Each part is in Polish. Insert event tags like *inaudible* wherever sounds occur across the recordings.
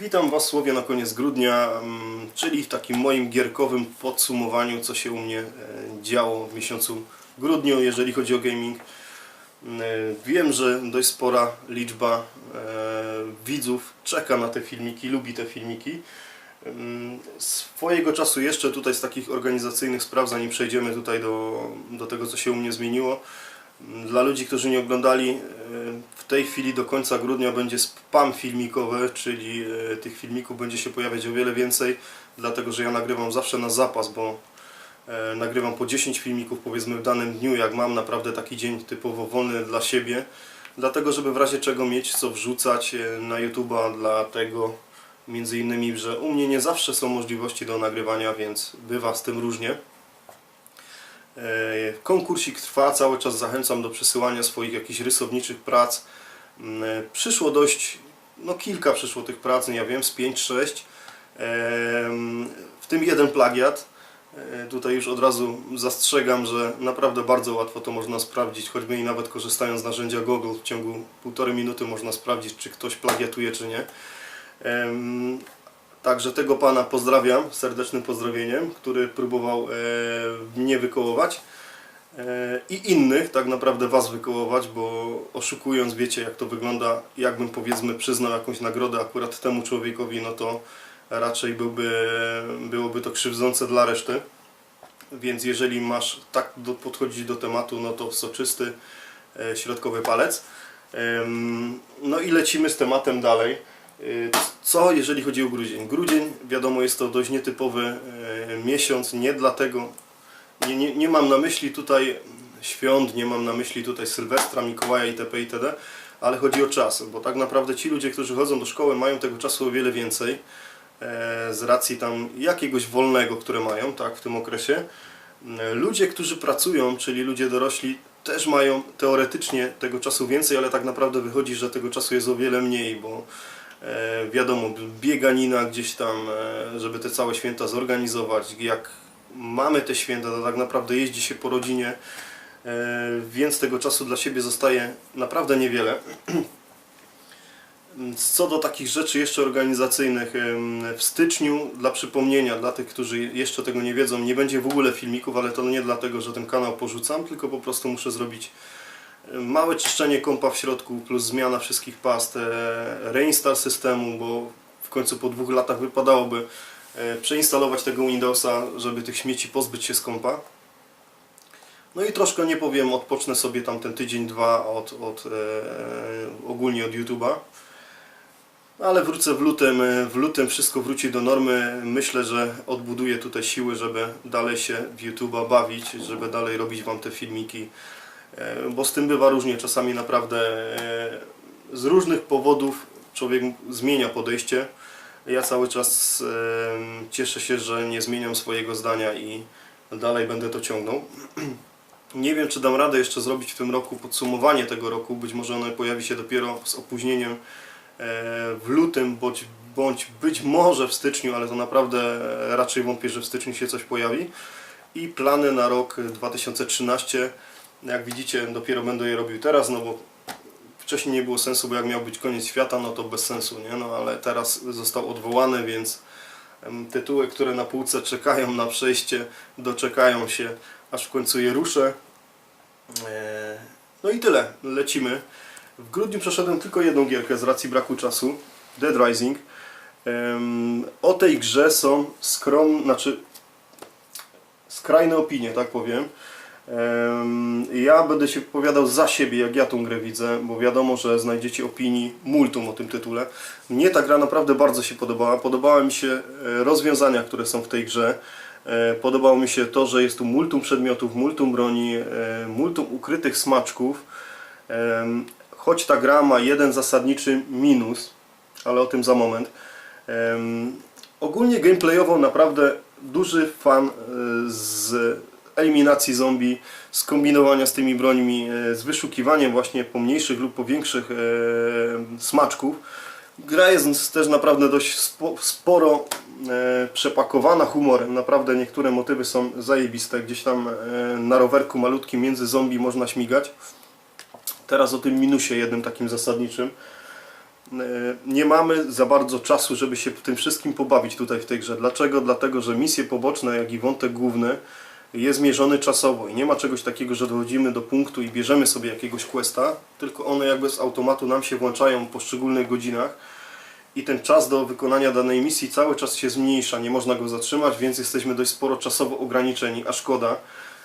Witam Was słowie na koniec grudnia, mm, czyli w takim moim gierkowym podsumowaniu, co się u mnie e, działo w miesiącu grudniu, jeżeli chodzi o gaming. Mm, e, Wiem, że dość spora liczba e, widzów czeka na te filmiki, lubi te filmiki. Mm, Swojego czasu jeszcze tutaj z takich organizacyjnych spraw, zanim przejdziemy tutaj do, do tego, co się u mnie zmieniło. Dla ludzi, którzy nie oglądali, w tej chwili do końca grudnia będzie spam filmikowy, czyli e, tych filmików będzie się pojawiać o wiele więcej, dlatego że ja nagrywam zawsze na zapas, bo e, nagrywam po 10 filmików powiedzmy w danym dniu, jak mam naprawdę taki dzień typowo wolny dla siebie, dlatego żeby w razie czego mieć co wrzucać e, na YouTube'a, dlatego między innymi, że u mnie nie zawsze są możliwości do nagrywania, więc bywa z tym różnie. E, Konkursik trwa, cały czas zachęcam do przesyłania swoich jakichś rysowniczych prac. Mm, e, Przyszło dość, no kilka przyszło tych prac, nie wiem, z 5-6. W tym jeden plagiat. E, Tutaj już od razu zastrzegam, że naprawdę bardzo łatwo to można sprawdzić, choćby i nawet korzystając z narzędzia Google w ciągu półtorej minuty można sprawdzić, czy ktoś plagiatuje, czy nie. Także tego pana pozdrawiam serdecznym pozdrowieniem, który próbował e, mnie wykołować e, i innych, tak naprawdę was wykołować, bo oszukując wiecie jak to wygląda, jakbym powiedzmy przyznał jakąś nagrodę akurat temu człowiekowi, no to raczej byłby, byłoby to krzywdzące dla reszty. Więc jeżeli masz tak do, podchodzić do tematu, no to soczysty e, środkowy palec. Em, No i lecimy z tematem dalej. Y, Co jeżeli chodzi o grudzień? Grudzień, wiadomo, jest to dość nietypowy e, miesiąc, nie dlatego, nie, nie, nie mam na myśli tutaj świąt, nie mam na myśli tutaj Sylwestra, Mikołaja itp. itd., ale chodzi o czas, bo tak naprawdę ci ludzie, którzy chodzą do szkoły mają tego czasu o wiele więcej e, z racji tam jakiegoś wolnego, które mają, tak, w tym okresie. E, Ludzie, którzy pracują, czyli ludzie dorośli, też mają teoretycznie tego czasu więcej, ale tak naprawdę wychodzi, że tego czasu jest o wiele mniej, bo wiadomo, bieganina gdzieś tam, e, żeby te całe święta zorganizować. Jak mamy te święta, to tak naprawdę jeździ się po rodzinie, e, więc tego czasu dla siebie zostaje naprawdę niewiele. *clears throat* Co do takich rzeczy jeszcze organizacyjnych, w styczniu, dla przypomnienia, dla tych, którzy jeszcze tego nie wiedzą, nie będzie w ogóle filmików, ale to nie dlatego, że ten kanał porzucam, tylko po prostu muszę zrobić małe czyszczenie kompa w środku, plus zmiana wszystkich past, e, reinstall systemu, bo w końcu po dwóch latach wypadałoby e, przeinstalować tego Windowsa, żeby tych śmieci pozbyć się z kompa. No i troszkę nie powiem, odpocznę sobie tam ten tydzień, dwa od, od e, ogólnie od YouTube'a. Ale wrócę w lutym, e, w lutym wszystko wróci do normy. Myślę, że odbuduję tutaj siły, żeby dalej się w YouTube'a bawić, żeby dalej robić Wam te filmiki. E, Bo z tym bywa różnie, czasami naprawdę e, z różnych powodów człowiek zmienia podejście. Ja cały czas e, cieszę się, że nie zmieniam swojego zdania i dalej będę to ciągnął. *clears throat* Nie wiem, czy dam radę jeszcze zrobić w tym roku podsumowanie tego roku. Być może ono pojawi się dopiero z opóźnieniem w lutym, bądź, bądź być może w styczniu, ale to naprawdę raczej wątpię, że w styczniu się coś pojawi. I plany na rok 2013, jak widzicie, dopiero będę je robił teraz, no bo wcześniej nie było sensu, bo jak miał być koniec świata, no to bez sensu, nie? No ale teraz został odwołany, więc tytuły, które na półce czekają na przejście, doczekają się, aż w końcu je ruszę. Eee, No i tyle, lecimy. W grudniu przeszedłem tylko jedną gierkę z racji braku czasu, Dead Rising. O tej grze są skromne, znaczy skrajne opinie, tak powiem. Ja będę się wypowiadał za siebie, jak ja tą grę widzę, bo wiadomo, że znajdziecie opinii multum o tym tytule. Mnie ta gra naprawdę bardzo się podobała. Podobały mi się e, rozwiązania, które są w tej grze. E, Podobało mi się to, że jest tu multum przedmiotów, multum broni, e, multum ukrytych smaczków. Choć ta gra ma jeden zasadniczy minus, ale o tym za moment. Ogólnie gameplayowo naprawdę duży fan z eliminacji zombie, z kombinowania z tymi brońmi, e, z wyszukiwaniem właśnie pomniejszych lub powiększych e, smaczków. Gra jest też naprawdę dość spo, sporo e, przepakowana humorem. Naprawdę niektóre motywy są zajebiste. Gdzieś tam na rowerku malutkim między zombie można śmigać. Teraz o tym minusie jednym takim zasadniczym. nie mamy za bardzo czasu, żeby się tym wszystkim pobawić tutaj w tej grze. Dlaczego? Dlatego, że misje poboczne, jak i wątek główny jest mierzony czasowo i nie ma czegoś takiego, że dochodzimy do punktu i bierzemy sobie jakiegoś questa, tylko one jakby z automatu nam się włączają w poszczególnych godzinach i ten czas do wykonania danej misji cały czas się zmniejsza, nie można go zatrzymać, więc jesteśmy dość sporo czasowo ograniczeni, a szkoda.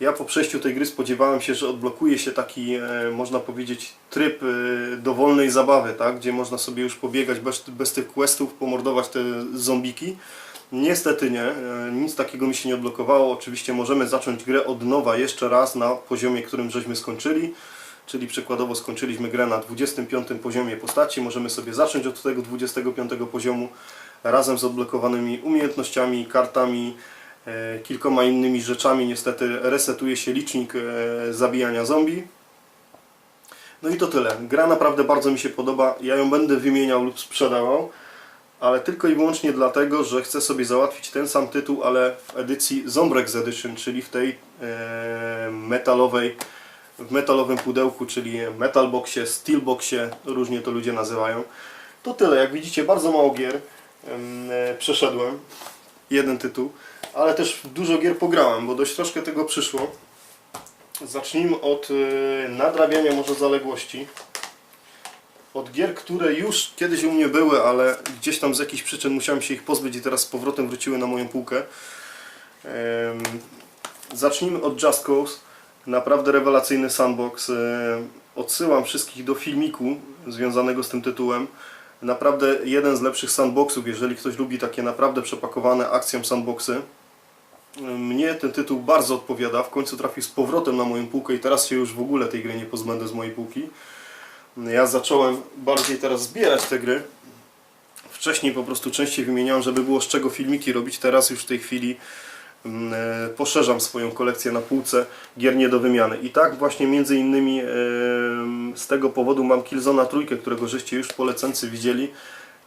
Ja po przejściu tej gry spodziewałem się, że odblokuje się taki, e, można powiedzieć, tryb e, dowolnej zabawy, tak? gdzie można sobie już pobiegać bez, bez tych questów, pomordować te zombiki. Niestety nie, e, nic takiego mi się nie odblokowało. Oczywiście możemy zacząć grę od nowa jeszcze raz na poziomie, którym żeśmy skończyli. Czyli przykładowo skończyliśmy grę na 25 poziomie postaci, możemy sobie zacząć od tego 25 poziomu razem z odblokowanymi umiejętnościami, kartami, e, kilkoma innymi rzeczami. Niestety resetuje się licznik e, zabijania zombie. No i to tyle. Gra naprawdę bardzo mi się podoba. Ja ją będę wymieniał lub sprzedawał, ale tylko i wyłącznie dlatego, że chcę sobie załatwić ten sam tytuł, ale w edycji Zombrex Edition, czyli w tej e, metalowej w metalowym pudełku, czyli metalboxie, steelboxie, różnie to ludzie nazywają. To tyle, jak widzicie bardzo mało gier e, przeszedłem, jeden tytuł, ale też dużo gier pograłem, bo dość troszkę tego przyszło. Zacznijmy od e, nadrabiania może zaległości. Od gier, które już kiedyś u mnie były, ale gdzieś tam z jakichś przyczyn musiałem się ich pozbyć i teraz z powrotem wróciły na moją półkę. Zacznijmy od Just Cause. Naprawdę rewelacyjny sandbox. Odsyłam wszystkich do filmiku związanego z tym tytułem. Naprawdę jeden z lepszych sandboxów, jeżeli ktoś lubi takie naprawdę przepakowane akcją sandboxy. Mnie ten tytuł bardzo odpowiada. W końcu trafił z powrotem na moją półkę i teraz się już w ogóle tej gry nie pozbędę z mojej półki. Ja zacząłem bardziej teraz zbierać te gry. Wcześniej po prostu częściej wymieniałem, żeby było z czego filmiki robić. Teraz już w tej chwili mm, e, poszerzam swoją kolekcję na półce gier nie do wymiany. I tak właśnie między innymi e, z tego powodu mam Killzona trójkę, którego żeście już polecency widzieli.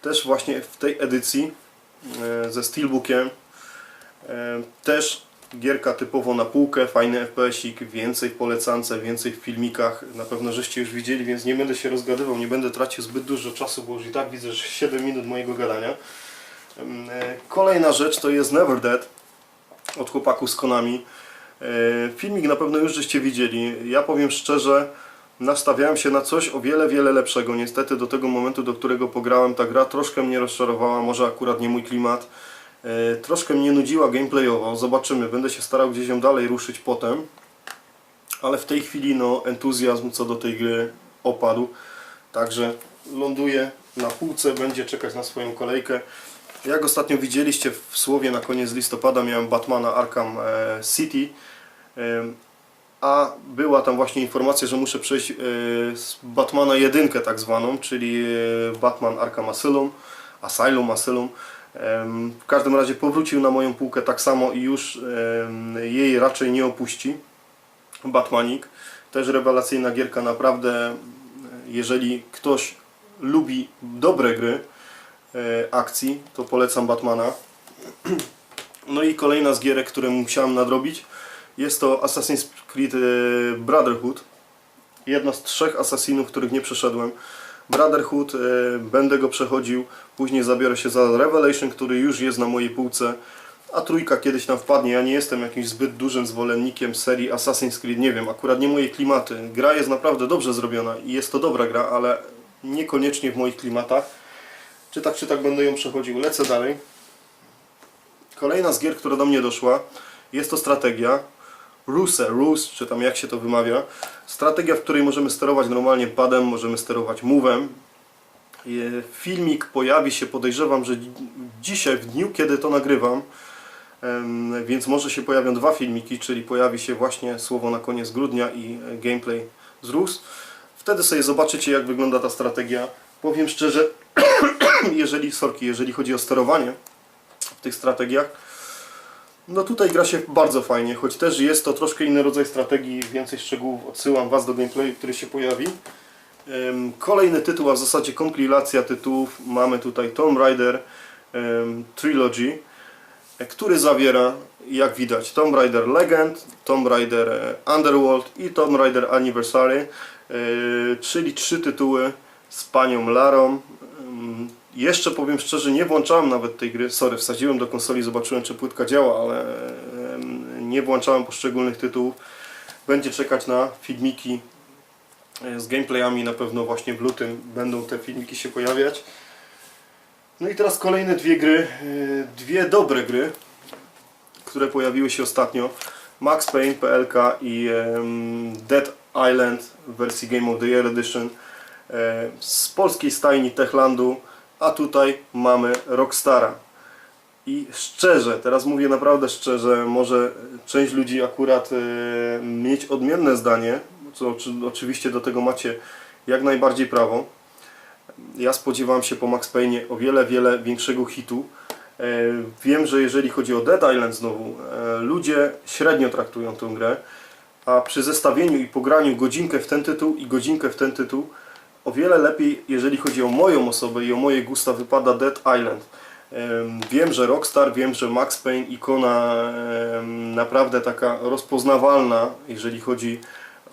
Też właśnie w tej edycji e, ze Steelbookiem. Też gierka typowo na półkę, fajny FPS-ik, więcej w polecance, więcej w filmikach. Na pewno żeście już widzieli, więc nie będę się rozgadywał, nie będę tracił zbyt dużo czasu, bo już i tak widzę, że 7 minut mojego gadania. E, Kolejna rzecz to jest Never Dead od chłopaków z Konami. E, Filmik na pewno już żeście widzieli. Ja powiem szczerze, nastawiałem się na coś o wiele, wiele lepszego. Niestety do tego momentu, do którego pograłem, ta gra troszkę mnie rozczarowała, może akurat nie mój klimat. E, Troszkę mnie nudziła gameplayowo, zobaczymy, będę się starał gdzieś ją dalej ruszyć potem. Ale w tej chwili no, entuzjazm co do tej gry opadł. Także ląduje na półce, będzie czekać na swoją kolejkę. Jak ostatnio widzieliście w słowie na koniec listopada miałem Batmana Arkham e, City. Em, A była tam właśnie informacja, że muszę przejść e, z Batmana jedynkę tak zwaną, czyli e, Batman Arkham Asylum, Asylum, Asylum. W każdym razie powrócił na moją półkę tak samo i już jej raczej nie opuści. Batmanik. Też rewelacyjna gierka, naprawdę. Jeżeli ktoś lubi dobre gry e, akcji, to polecam Batmana. No i kolejna z gierek, które musiałem nadrobić, jest to Assassin's Creed e, Brotherhood. Jedna z trzech Assassinów, których nie przeszedłem. Brotherhood, e, będę go przechodził, później zabiorę się za Revelation, który już jest na mojej półce, a trójka kiedyś tam wpadnie. Ja nie jestem jakimś zbyt dużym zwolennikiem serii Assassin's Creed, nie wiem, akurat nie moje klimaty. Gra jest naprawdę dobrze zrobiona i jest to dobra gra, ale niekoniecznie w moich klimatach. Czy tak, czy tak będę ją przechodził. Lecę dalej. Kolejna z gier, która do mnie doszła, jest to strategia. Ruse, Ruse, czy tam jak się to wymawia. Strategia, w której możemy sterować normalnie padem, możemy sterować move'em. E, Filmik pojawi się, podejrzewam, że dzi- dzisiaj, w dniu, kiedy to nagrywam, więc może się pojawią dwa filmiki, czyli pojawi się właśnie słowo na koniec grudnia i e, gameplay z Rus. Wtedy sobie zobaczycie, jak wygląda ta strategia. Powiem szczerze, *coughs* jeżeli, sorki, jeżeli chodzi o sterowanie w tych strategiach, no tutaj gra się bardzo fajnie, choć też jest to troszkę inny rodzaj strategii, więcej szczegółów odsyłam Was do gameplayu, który się pojawi. Kolejny tytuł, a w zasadzie kompilacja tytułów. Mamy tutaj Tomb Raider Trilogy, e, który zawiera, jak widać, Tomb Raider Legend, Tomb Raider e, Underworld i Tomb Raider Anniversary, e, czyli trzy tytuły z panią Larą. Jeszcze powiem szczerze, nie włączałem nawet tej gry. Sorry, wsadziłem do konsoli, zobaczyłem czy płytka działa, ale nie włączałem poszczególnych tytułów. Będzie czekać na filmiki e, z gameplayami, na pewno właśnie w lutym będą te filmiki się pojawiać. No i teraz kolejne dwie gry, e, dwie dobre gry, które pojawiły się ostatnio. Max Payne PLK i Dead Island w wersji Game of the Year Edition e, z polskiej stajni Techlandu, a tutaj mamy Rockstara. I szczerze, teraz mówię naprawdę szczerze, może część ludzi akurat e, mieć odmienne zdanie, co oczy- oczywiście do tego macie jak najbardziej prawo. Ja spodziewałem się po Max Payne o wiele, wiele większego hitu. E, Wiem, że jeżeli chodzi o Dead Island znowu, e, ludzie średnio traktują tę grę, a przy zestawieniu i pograniu godzinkę w ten tytuł i godzinkę w ten tytuł, o wiele lepiej, jeżeli chodzi o moją osobę i o moje gusta, wypada Dead Island. Em, Wiem, że Rockstar, wiem, że Max Payne, ikona naprawdę taka rozpoznawalna, jeżeli chodzi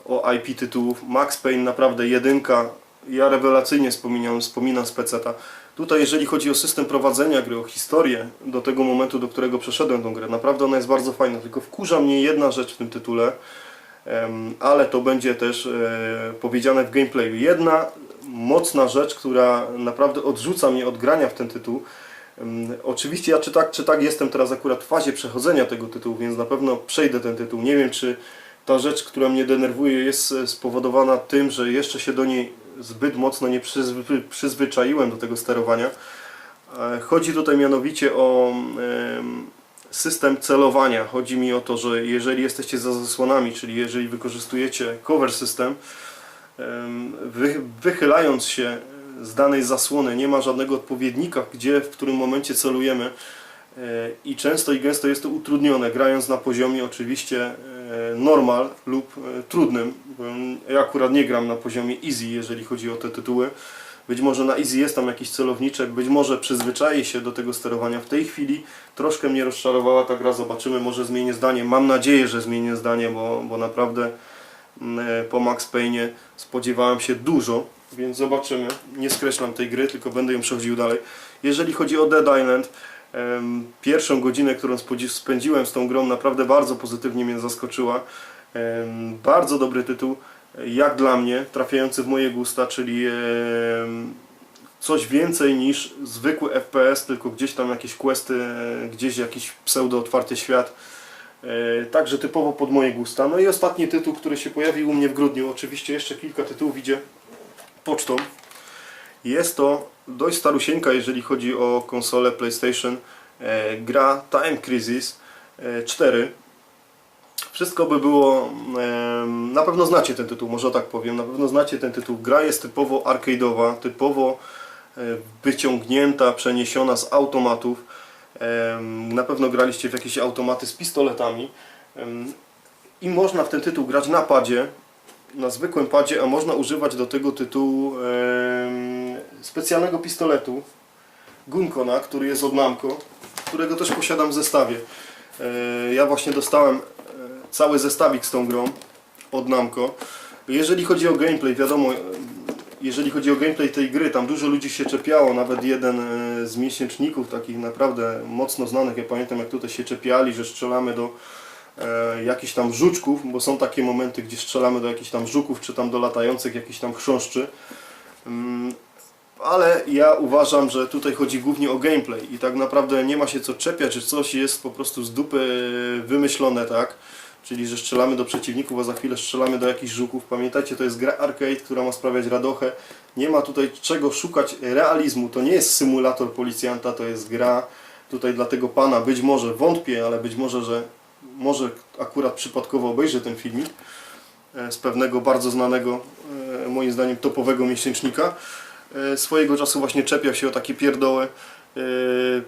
o IP tytułów. Max Payne naprawdę jedynka, ja rewelacyjnie wspominam, wspominam z peceta. Tutaj jeżeli chodzi o system prowadzenia gry, o historię do tego momentu, do którego przeszedłem tą grę, naprawdę ona jest bardzo fajna, tylko wkurza mnie jedna rzecz w tym tytule, ale to będzie też e, powiedziane w gameplayu. Jedna mocna rzecz, która naprawdę odrzuca mnie od grania w ten tytuł. Oczywiście ja czy tak, czy tak jestem teraz akurat w fazie przechodzenia tego tytułu, więc na pewno przejdę ten tytuł. Nie wiem, czy ta rzecz, która mnie denerwuje, jest e, spowodowana tym, że jeszcze się do niej zbyt mocno nie przyzwy, przyzwyczaiłem do tego sterowania. E, Chodzi tutaj mianowicie o system celowania. Chodzi mi o to, że jeżeli jesteście za zasłonami, czyli jeżeli wykorzystujecie cover system, em, wy, wychylając się z danej zasłony, nie ma żadnego odpowiednika, gdzie, w którym momencie celujemy e, i często i gęsto jest to utrudnione, grając na poziomie oczywiście e, normal lub e, trudnym. Ja akurat nie gram na poziomie easy, jeżeli chodzi o te tytuły. Być może na easy jest tam jakiś celowniczek, być może przyzwyczaję się do tego sterowania. W tej chwili troszkę mnie rozczarowała ta gra, zobaczymy, może zmienię zdanie. Mam nadzieję, że zmienię zdanie, bo, bo naprawdę mm, e, po Max Payne spodziewałem się dużo, więc zobaczymy. Nie skreślam tej gry, tylko będę ją przechodził dalej. Jeżeli chodzi o Dead Island, pierwszą godzinę, którą spędziłem z tą grą, naprawdę bardzo pozytywnie mnie zaskoczyła. Bardzo dobry tytuł, jak dla mnie, trafiający w moje gusta, czyli coś więcej niż zwykły FPS, tylko gdzieś tam jakieś questy, e, gdzieś jakiś pseudo otwarty świat. E, Także typowo pod moje gusta. No i ostatni tytuł, który się pojawił u mnie w grudniu, oczywiście jeszcze kilka tytułów idzie pocztą. Jest to dość starusieńka, jeżeli chodzi o konsolę PlayStation. E, gra Time Crisis e, 4. Wszystko by było. na pewno znacie ten tytuł, może tak powiem. Na pewno znacie ten tytuł. Gra jest typowo arcade'owa, typowo e, wyciągnięta, przeniesiona z automatów. Na pewno graliście w jakieś automaty z pistoletami. I można w ten tytuł grać na padzie, na zwykłym padzie, a można używać do tego tytułu specjalnego pistoletu Gunkona, który jest od Namco, którego też posiadam w zestawie. E, Ja właśnie dostałem cały zestawik z tą grą od Namco. Jeżeli chodzi o gameplay, wiadomo, e, jeżeli chodzi o gameplay tej gry, tam dużo ludzi się czepiało, nawet jeden e, z miesięczników takich naprawdę mocno znanych, ja pamiętam jak tutaj się czepiali, że strzelamy do e, jakichś tam żuczków, bo są takie momenty, gdzie strzelamy do jakichś tam żuków, czy tam do latających jakichś tam chrząszczy. Mm, ale ja uważam, że tutaj chodzi głównie o gameplay i tak naprawdę nie ma się co czepiać, że coś jest po prostu z dupy wymyślone, tak? Czyli, że strzelamy do przeciwników, a za chwilę strzelamy do jakichś żuków. Pamiętajcie, to jest gra arcade, która ma sprawiać radochę. Nie ma tutaj czego szukać realizmu. To nie jest symulator policjanta, to jest gra tutaj dla tego pana. Być może, wątpię, ale być może, że może akurat przypadkowo obejrzę ten filmik e, z pewnego bardzo znanego, e, moim zdaniem topowego miesięcznika. E, Swojego czasu właśnie czepiał się o takie pierdoły.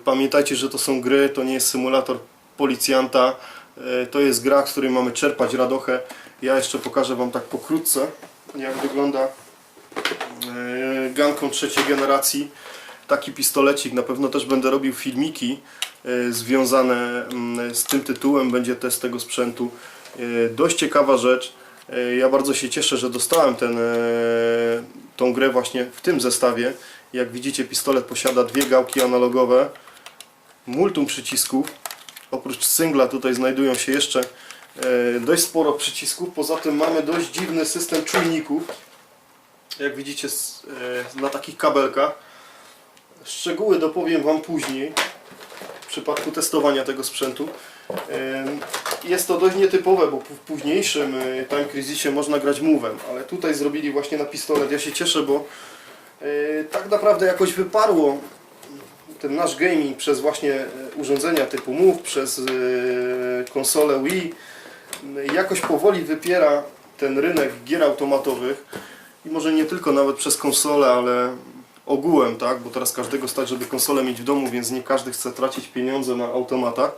Pamiętajcie, że to są gry, to nie jest symulator policjanta. E, To jest gra, z której mamy czerpać radochę. Ja jeszcze pokażę Wam tak pokrótce, jak wygląda e, ganką trzeciej generacji. Taki pistolecik, na pewno też będę robił filmiki e, związane mm, z tym tytułem, będzie test tego sprzętu. Dość ciekawa rzecz. Ja bardzo się cieszę, że dostałem ten, tą grę właśnie w tym zestawie Jak widzicie pistolet posiada dwie gałki analogowe, multum przycisków. Oprócz singla tutaj znajdują się jeszcze e, dość sporo przycisków. Poza tym mamy dość dziwny system czujników. Jak widzicie e, na takich kabelkach. Szczegóły dopowiem Wam później w przypadku testowania tego sprzętu. Em, Jest to dość nietypowe, bo w późniejszym e, Time Crisisie można grać move'em, ale tutaj zrobili właśnie na pistolet. Ja się cieszę, bo e, tak naprawdę jakoś wyparło ten nasz gaming przez właśnie e, urządzenia typu Move, przez e, konsolę Wii. Jakoś powoli wypiera ten rynek gier automatowych i może nie tylko nawet przez konsolę, ale ogółem, tak? Bo teraz każdego stać, żeby konsolę mieć w domu, więc nie każdy chce tracić pieniądze na automatach.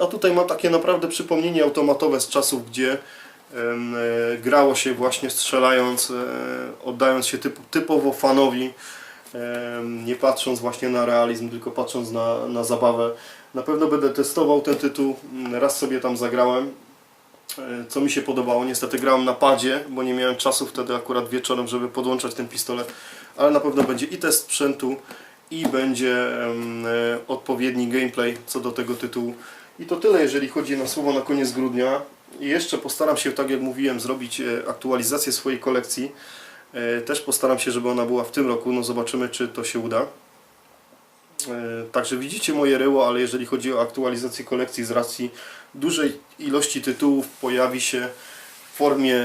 A tutaj ma takie naprawdę przypomnienie automatowe z czasów, gdzie e, grało się właśnie strzelając, oddając się typowo fanowi, nie patrząc właśnie na realizm, tylko patrząc na, na zabawę. Na pewno będę testował ten tytuł, Mm, raz sobie tam zagrałem, e, co mi się podobało. Niestety grałem na padzie, bo nie miałem czasu wtedy akurat wieczorem, żeby podłączać ten pistolet, ale na pewno będzie i test sprzętu, i będzie e, odpowiedni gameplay co do tego tytułu. I to tyle, jeżeli chodzi na słowo na koniec grudnia. I jeszcze postaram się, tak jak mówiłem, zrobić e, aktualizację swojej kolekcji. E, Też postaram się, żeby ona była w tym roku. No zobaczymy, czy to się uda. E, Także widzicie moje ryło, ale jeżeli chodzi o aktualizację kolekcji z racji dużej ilości tytułów pojawi się w formie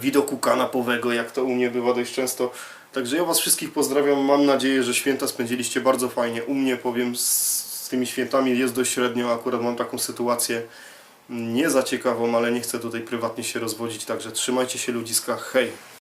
widoku kanapowego, jak to u mnie bywa dość często. Także ja Was wszystkich pozdrawiam. Mam nadzieję, że święta spędziliście bardzo fajnie. U mnie powiem z, tymi świętami jest dość średnio. Akurat mam taką sytuację nie za ciekawą, ale nie chcę tutaj prywatnie się rozwodzić. Także trzymajcie się ludziska. Hej!